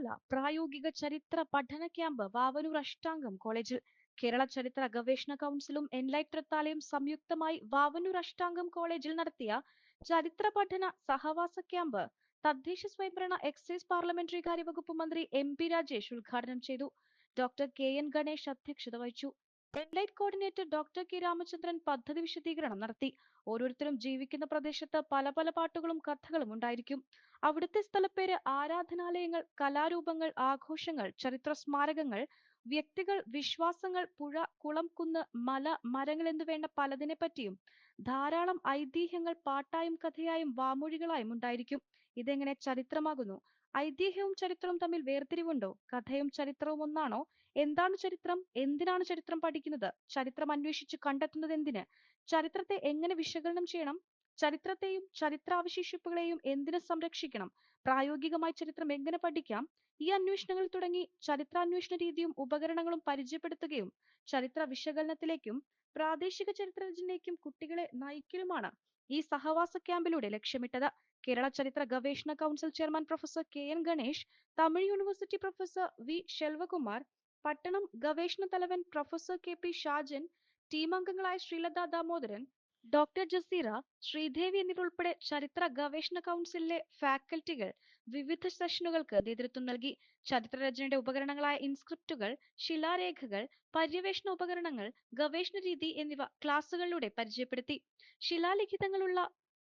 ഉജ്ജ്വല പ്രായോഗിക ചരിത്ര പഠന ക്യാമ്പ് വാവനൂർ അഷ്ടാംഗം കോളേജിൽ കേരള ചരിത്ര ഗവേഷണ കൗൺസിലും എൻലൈറ്റ് ട്രത്താലയും സംയുക്തമായി വാവനൂർ അഷ്ടാംഗം കോളേജിൽ നടത്തിയ ചരിത്ര പഠന സഹവാസ ക്യാമ്പ് തദ്ദേശ സ്വയംഭരണ എക്സൈസ് പാർലമെന്ററി കാര്യവകുപ്പ് മന്ത്രി എം പി രാജേഷ് ഉദ്ഘാടനം ചെയ്തു. ഡോക്ടർ കെ എൻ ഗണേഷ് അധ്യക്ഷത വഹിച്ചു. Enlight coordinator doctor K Ramachandran പദ്ധതി വിശദീകരണം നടത്തി. ഓരോരുത്തരും ജീവിക്കുന്ന പ്രദേശത്ത് പല പല പാട്ടുകളും കഥകളും ഉണ്ടായിരിക്കും. അവിടുത്തെ സ്ഥലപ്പേര് ആരാധനാലയങ്ങൾ കലാരൂപങ്ങൾ ആഘോഷങ്ങൾ ചരിത്ര സ്മാരകങ്ങൾ വ്യക്തികൾ വിശ്വാസങ്ങൾ പുഴ കുളം കുന്ന് മല മരങ്ങൾ എന്നു വേണ്ട പലതിനെ പറ്റിയും ധാരാളം ഐതിഹ്യങ്ങൾ പാട്ടായും കഥയായും വാമൊഴികളായും ഉണ്ടായിരിക്കും. ഇതെങ്ങനെ ചരിത്രമാകുന്നു? ഐതിഹ്യവും ചരിത്രവും തമ്മിൽ വേർതിരിവുണ്ടോ? കഥയും ചരിത്രവും ഒന്നാണോ? എന്താണ് ചരിത്രം? എന്തിനാണ് ചരിത്രം പഠിക്കുന്നത്? ചരിത്രം അന്വേഷിച്ച് കണ്ടെത്തുന്നത് എന്തിന്? ചരിത്രത്തെ എങ്ങനെ വിശകലനം ചെയ്യണം? ചരിത്രത്തെയും ചരിത്രാവശേഷിപ്പുകളെയും എന്തിനു സംരക്ഷിക്കണം? പ്രായോഗികമായി ചരിത്രം എങ്ങനെ പഠിക്കാം? ഈ അന്വേഷണങ്ങൾ തുടങ്ങി ചരിത്രാന്വേഷണ രീതിയും ഉപകരണങ്ങളും പരിചയപ്പെടുത്തുകയും ചരിത്ര വിശകലനത്തിലേക്കും പ്രാദേശിക ചരിത്രരചനയിലേക്കും കുട്ടികളെ നയിക്കലുമാണ്. ഈ സഹവാസ ക്യാമ്പിലൂടെ ലക്ഷ്യമിട്ടത് കേരള ചരിത്ര ഗവേഷണ council chairman professor K N Ganesh Tamil university professor V. Selvakumar Pattanam ഗവേഷണ തലവൻ professor K P Shajan team അംഗങ്ങളായ ശ്രീലത ദാമോദരൻ ഡോക്ടർ ജസീറ ശ്രീദേവി എന്നിവരുൾപ്പെടെ ചരിത്ര ഗവേഷണ കൗൺസിലിലെ ഫാക്കൽറ്റികൾ വിവിധ സെഷനുകൾക്ക് നേതൃത്വം നൽകി. ചരിത്രരചനയുടെ ഉപകരണങ്ങളായ ഇൻസ്ക്രിപ്റ്റുകൾ ശിലാരേഖകൾ പര്യവേഷണ ഉപകരണങ്ങൾ ഗവേഷണ രീതി എന്നിവ ക്ലാസുകളിലൂടെ പരിചയപ്പെടുത്തി. ശിലാലിഖിതങ്ങളുള്ള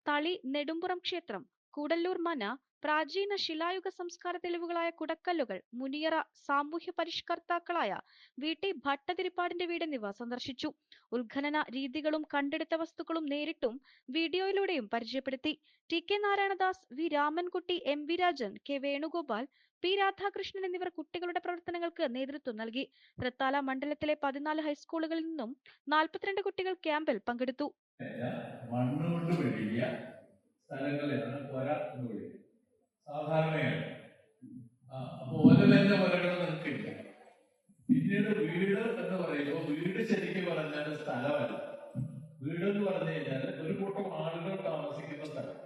തളി നെടുമ്പുറം ക്ഷേത്രം കൂടല്ലൂർ മന പ്രാചീന ശിലായുഗ സംസ്കാര തെളിവുകളായ കുടക്കല്ലുകൾ മുനിയറ സാമൂഹ്യ പരിഷ്കർത്താക്കളായ വി. ടി. ഭട്ടതിരിപ്പാടിന്റെ വീട് എന്നിവ സന്ദർശിച്ചു. ഉത്ഖനന രീതികളും കണ്ടെടുത്ത വസ്തുക്കളും നേരിട്ടും വീഡിയോയിലൂടെയും പരിചയപ്പെടുത്തി. T. K. Narayanadas V. Ramankutty M. V. Rajan K. Venugopal P. Radhakrishnan എന്നിവർ കുട്ടികളുടെ പ്രവർത്തനങ്ങൾക്ക് നേതൃത്വം നൽകി. തൃത്താല മണ്ഡലത്തിലെ പതിനാല് ഹൈസ്കൂളുകളിൽ നിന്നും നാൽപ്പത്തിരണ്ട് കുട്ടികൾ ക്യാമ്പിൽ പങ്കെടുത്തു. മണ്ണുകൊണ്ട് സ്ഥലങ്ങളെയാണ് പൊര എന്ന് വിളിക്കുന്നത്. സാധാരണയായി ആ, അപ്പൊ ഓല തന്നെ നമുക്ക് നിൽക്കില്ല പിന്നീട് വീട് എന്ന് പറയുമ്പോൾ വീട് ശരിക്കും പറഞ്ഞാൽ സ്ഥലമല്ല. വീട് എന്ന് പറഞ്ഞു കഴിഞ്ഞാൽ ഒരു കൂട്ടം ആളുകൾ താമസിക്കുന്ന സ്ഥലം.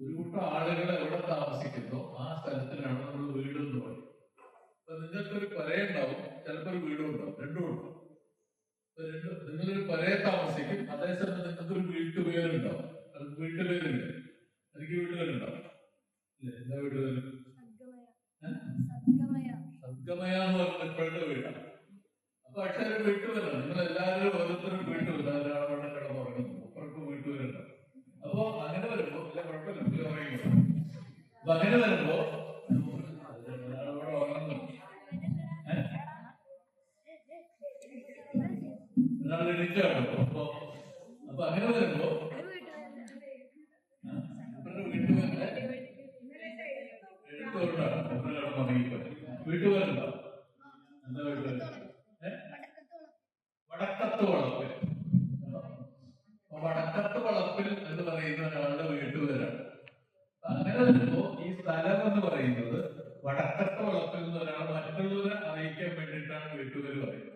ഒരു കൂട്ടം ആളുകൾ എവിടെ താമസിക്കുന്നു ആ സ്ഥലത്തിനാണ് നമ്മൾ വീട് എന്ന് പറയുന്നത്. അപ്പൊ നിങ്ങൾക്കൊരു പുരയുണ്ടാവും ചിലപ്പോൾ ഒരു വീടും ഉണ്ടാവും രണ്ടും ഉണ്ടാവും. നിങ്ങളൊരു പുരയെ താമസിക്കും അതേസമയം നിങ്ങൾക്ക് ഒരു വീട്ടുപേരുണ്ടാവും അത് വീട്ടുപേരുണ്ട് എനിക്ക് വീട്ടുപേരുണ്ടോ ഇല്ലേ എന്താ വീട്ടുപേര് സദ്ഗമയ. എന്ന് പറഞ്ഞ ഇപ്പോഴത്തെ വീടാണ്. അപ്പൊ പക്ഷെ ഒരു വീട്ടുപേരാണ് നിങ്ങൾ എല്ലാവരും ഓരോരുത്തരും വീട്ടുപേര് ഒരാളവിടെ കിടന്നുറങ്ങുന്നു അപ്പുറത്ത് വീട്ടുപേരുണ്ട് അപ്പൊ അങ്ങനെ വരുമ്പോ ഇല്ല കുഴപ്പമില്ല അങ്ങനെ വരുമ്പോ വടക്കത്ത് വളപ്പിൽ. വടക്കത്ത് വളപ്പിൽ എന്ന് പറയുന്ന ഒരാളുടെ വീട്ടുപേരാണ് അങ്ങനെ വരുമ്പോ ഈ സ്ഥലം എന്ന് പറയുന്നത് വടക്കത്ത് വളപ്പിൽ നിന്ന് ഒരാൾ മറ്റുള്ളവരെ അറിയിക്കാൻ വേണ്ടിയിട്ടാണ് വീട്ടുപേര് പറയുന്നത്.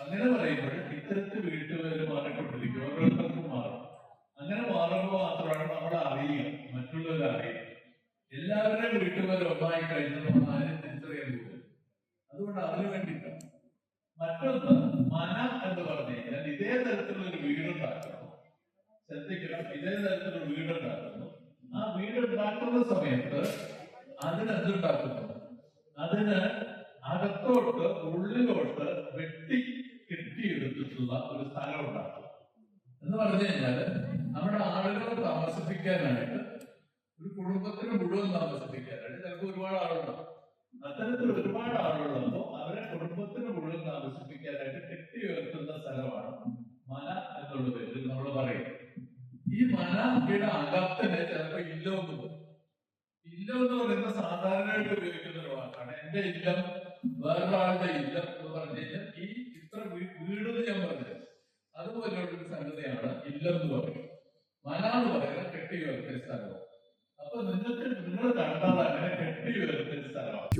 അങ്ങനെ പറയുമ്പോൾ ഇത്തരത്തിൽ വീട്ടുപേര് മാറിക്കൊണ്ടിരിക്കും. ഓരോരുത്തർക്കും മാറും. അങ്ങനെ മാറുമ്പോൾ മാത്രമാണ് നമ്മൾ അറിയുക. മറ്റുള്ളവരെ അറിയുക. എല്ലാവരുടെയും വീട്ടുപേര് ഒന്നായി കഴിഞ്ഞാൽ അതുകൊണ്ട് അതിനു വേണ്ടിയിട്ടാണ് മറ്റൊന്ന് മന എന്ന് പറഞ്ഞു കഴിഞ്ഞാൽ ഇതേ തരത്തിലുള്ള ഒരു വീടുണ്ടാക്കണം ശ്രദ്ധിക്കണം ഇതേ തരത്തിലുള്ള വീടുണ്ടാക്കുന്നു ആ വീടുണ്ടാക്കുന്ന സമയത്ത് അതിന് എന്തുണ്ടാക്കുന്നു അതിന് അകത്തോട്ട് ഉള്ളിലോട്ട് വെട്ടി കെട്ടിയെടുത്തിട്ടുള്ള ഒരു സ്ഥലം ഉണ്ടാക്കും എന്ന് പറഞ്ഞു കഴിഞ്ഞാൽ നമ്മുടെ ആളുകളെ താമസിപ്പിക്കാനായിട്ട് ഒരു കുടുംബത്തിന് മുഴുവൻ താമസിപ്പിക്കാനായിട്ട് ചിലപ്പോൾ ഒരുപാട് ആളുണ്ടാവും. അത്തരത്തിൽ ഒരുപാട് ആളുകളുള്ളപ്പോ അവരെ കുടുംബത്തിന് മുഴുവൻ താമസിപ്പിക്കാനായിട്ട് കെട്ടി ഉയർത്തുന്ന സ്ഥലമാണ് മന എന്നുള്ള പേരിൽ നമ്മൾ പറയും. ഈ മനയുടെ അകത്തിന് ചിലപ്പോ ഇല്ലം എന്ന് ഇല്ലം എന്ന് പറയുന്നത് സാധാരണയായിട്ട് ഉപയോഗിക്കുന്ന ഒരു വാക്കാണ്. എന്റെ ഇല്ലം വേറൊരാളുടെ ഇല്ലം എന്ന് പറഞ്ഞു കഴിഞ്ഞാൽ ഈ ഇത്ര വീട് ഞാൻ പറഞ്ഞത് അതുപോലെയുള്ള ഒരു സംഗതിയാണ് ഇല്ലം എന്ന് പറയുന്നത്. മന എന്ന് പറയുന്നത് കെട്ടി ഉയർത്തിയ സ്ഥലമാണ്. അപ്പൊ നിങ്ങൾക്ക് നിങ്ങൾ കണ്ടാൽ അങ്ങനെ കെട്ടി ഉയർത്തിയ സ്ഥലമാണ്.